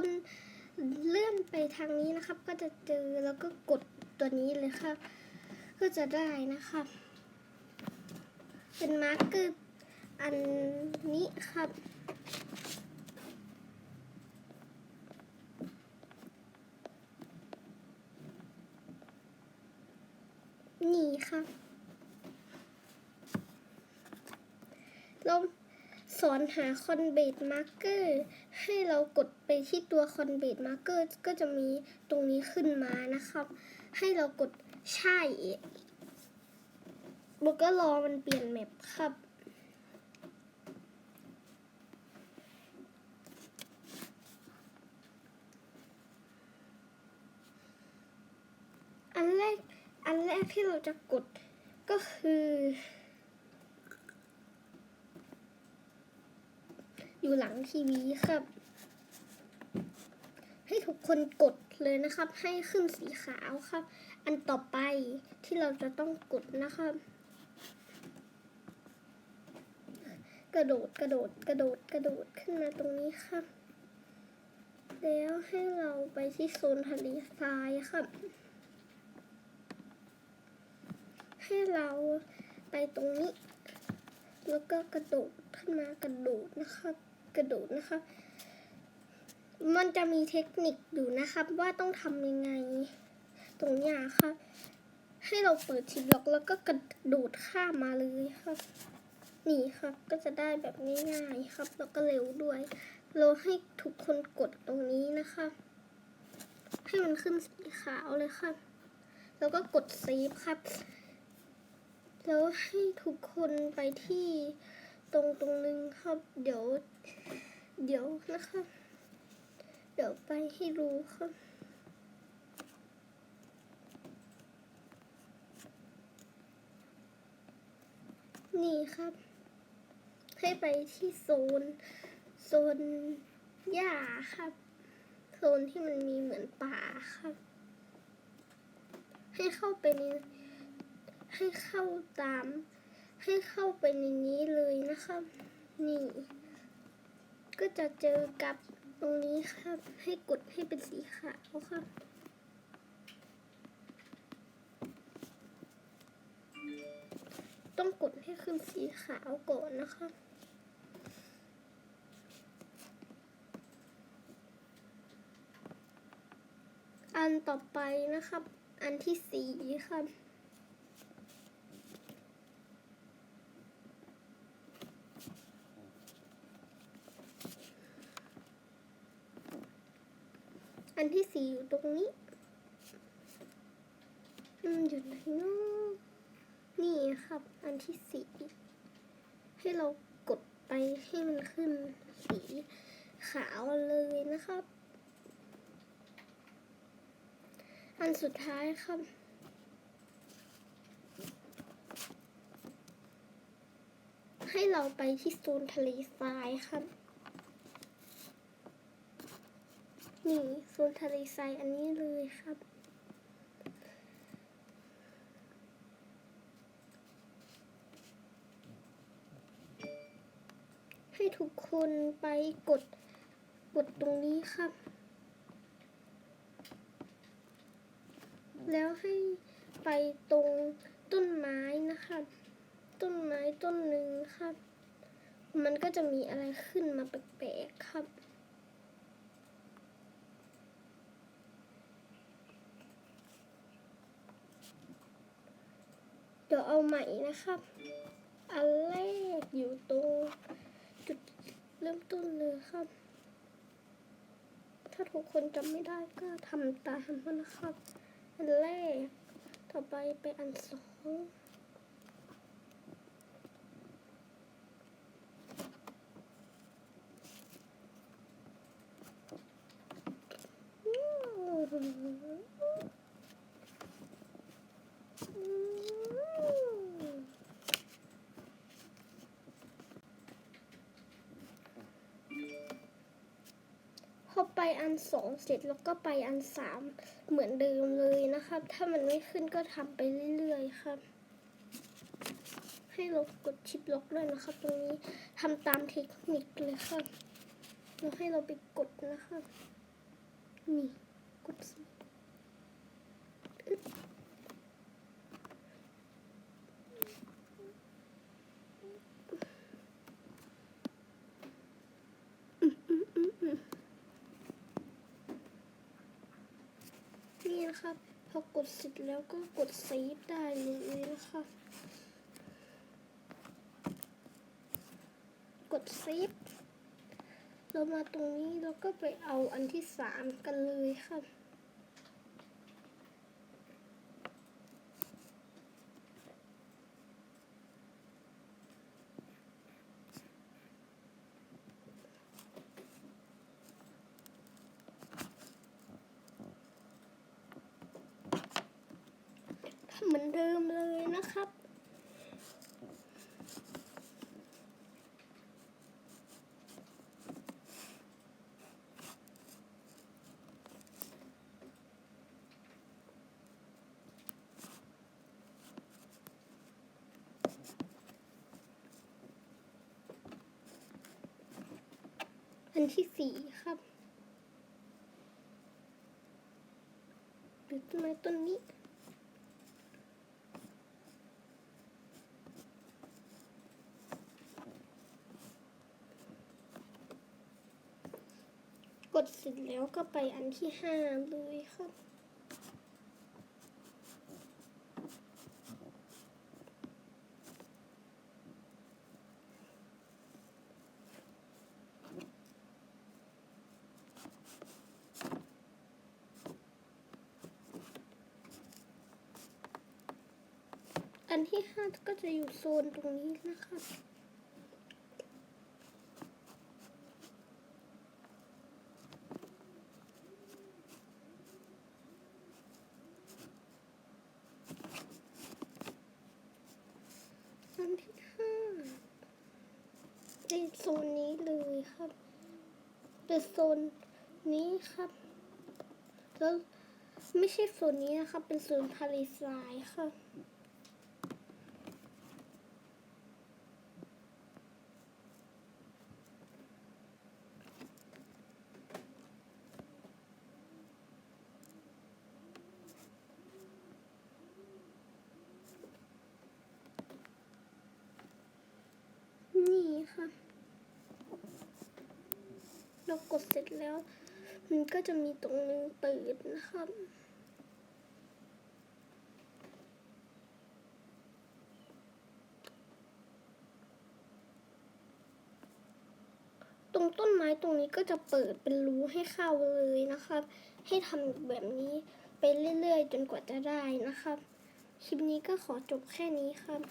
นเลื่อนไปทางนี้นะครับ ก็จะเจอแล้วก็กดตัวนี้เลยครับ ก็จะได้นะครับ เป็นมาร์กเกอร์อันนี้ครับนี่ครับเรา สอนหาคอนเบตมาร์กเกอร์ให้เรากดไปที่ตัวคอนเบตมาร์กเกอร์ก็จะมีตรงนี้ขึ้นมานะครับ ให้เรากดใช่แล้วก็รอมันเปลี่ยนแมปครับอันแรก อันแรกที่เราจะกดก็คือ อยู่หลังทีวีครับ ให้ทุกคนกดเลยนะครับ ให้ขึ้นสีขาวครับ อันต่อไปที่เราจะต้องกดนะครับ กระโดดกระโดดกระโดดกระโดดขึ้นมาตรงนี้ครับ แล้วให้เราไปที่โซนทะเลทรายครับ ให้เราไปตรงนี้แล้วก็กระโดดขึ้นมากระโดดนะครับ กระโดดนะครับมันจะมีเทคนิคอยู่นะครับ ว่าต้องทำยังไง ตรงนี้ครับให้เราเปิดชิปล็อกแล้วก็กระโดดข้ามมาเลยครับนี่ครับก็จะได้แบบง่ายๆครับ แล้วก็เร็วด้วย เราให้ทุกคนกดตรงนี้นะคะ ให้มันขึ้นสีขาวเลยครับ แล้วก็กดเซฟครับ แล้วให้ทุกคนไปที่ตรงตรงนึงครับ เดี๋ยว เดี๋ยวนะครับเดี๋ยวไปให้รู้ครับนี่ครับ ให้ไปที่โซน โซนหญ้าครับ โซนที่มันมีเหมือนป่าครับ ให้เข้าไปในให้เข้าตาม ให้เข้าไปในนี้เลยนะครับ นี่ ก็จะเจอกับตรงนี้ครับ ให้กดให้เป็นสีขาวครับต้องกดให้ขึ้นสีขาวก่อนนะครับอันต่อไปนะครับ อันที่สีครับ อันที่สี่อยู่ตรงนี้ อืมอยู่ไหนเนาะนี่ครับ อันที่สี่ให้เรากดไปให้มันขึ้นสีขาวเลยนะครับ อันสุดท้ายครับ ให้เราไปที่โซนทะเลทรายครับ นี่โซนทะเลทรายอันนี้เลยครับ ให้ทุกคนไปกดกดตรงนี้ครับ แล้วให้ไปตรงต้นไม้นะครับ ต้นไม้ต้นหนึ่งครับ มันก็จะมีอะไรขึ้นมาแปลกๆครับ ยวเอาใหม่นะครับ อันแรกอยู่ตรงจุดเริ่มต้นเลยครับ ถ้าทุกคนจำไม่ได้ก็ทำตามมันนะครับ อันแรก ต่อไปไปอันสองพ นสองเสร็จแล้วก็ไปอันสามเหมือนเดิมเลยนะครับ ถ้ามันไม่ขึ้นก็ทำไปเรื่อยๆครับ ให้เรากดชิปล็อกด้วยนะครับ ตรงนี้ทำตามเทคนิคเลยครับแล้วให้เราไปกดนะครับนี่กดสิอึ๊บอืมอืมอืมอืม นะครับ พอกดเสร็จแล้วก็กดเซฟได้เลยนะครับ กดเซฟเรามาตรงนี้เราก็ไปเอาอันที่สามกันเลยค่ะท เหมือนเดิมเลยนะครับ อันที่สี่ครับหรือต้นไม้ต้นนี้ กดเสร็จแล้วก็ไปอันที่ห้าเลยครับอันที่ห้าก็จะอยู่โซนตรงนี้นะครับ อันที่ห้า ในโซนนี้เลยครับเป็นโซนนี้ครับ แล้วไม่ใช่โซนนี้นะครับ เป็นโซนทะเลทรายค่ะนี่ค่ะ เรากดเสร็จแล้ว มันก็จะมีตรงนึงเปิดนะครับตรงต้นไม้ตรงนี้ก็จะเปิดเป็นรูให้เข้าเลยนะครับ ให้ทำแบบนี้ไปเรื่อยๆ จนกว่าจะได้นะครับ คลิปนี้ก็ขอจบแค่นี้ครับ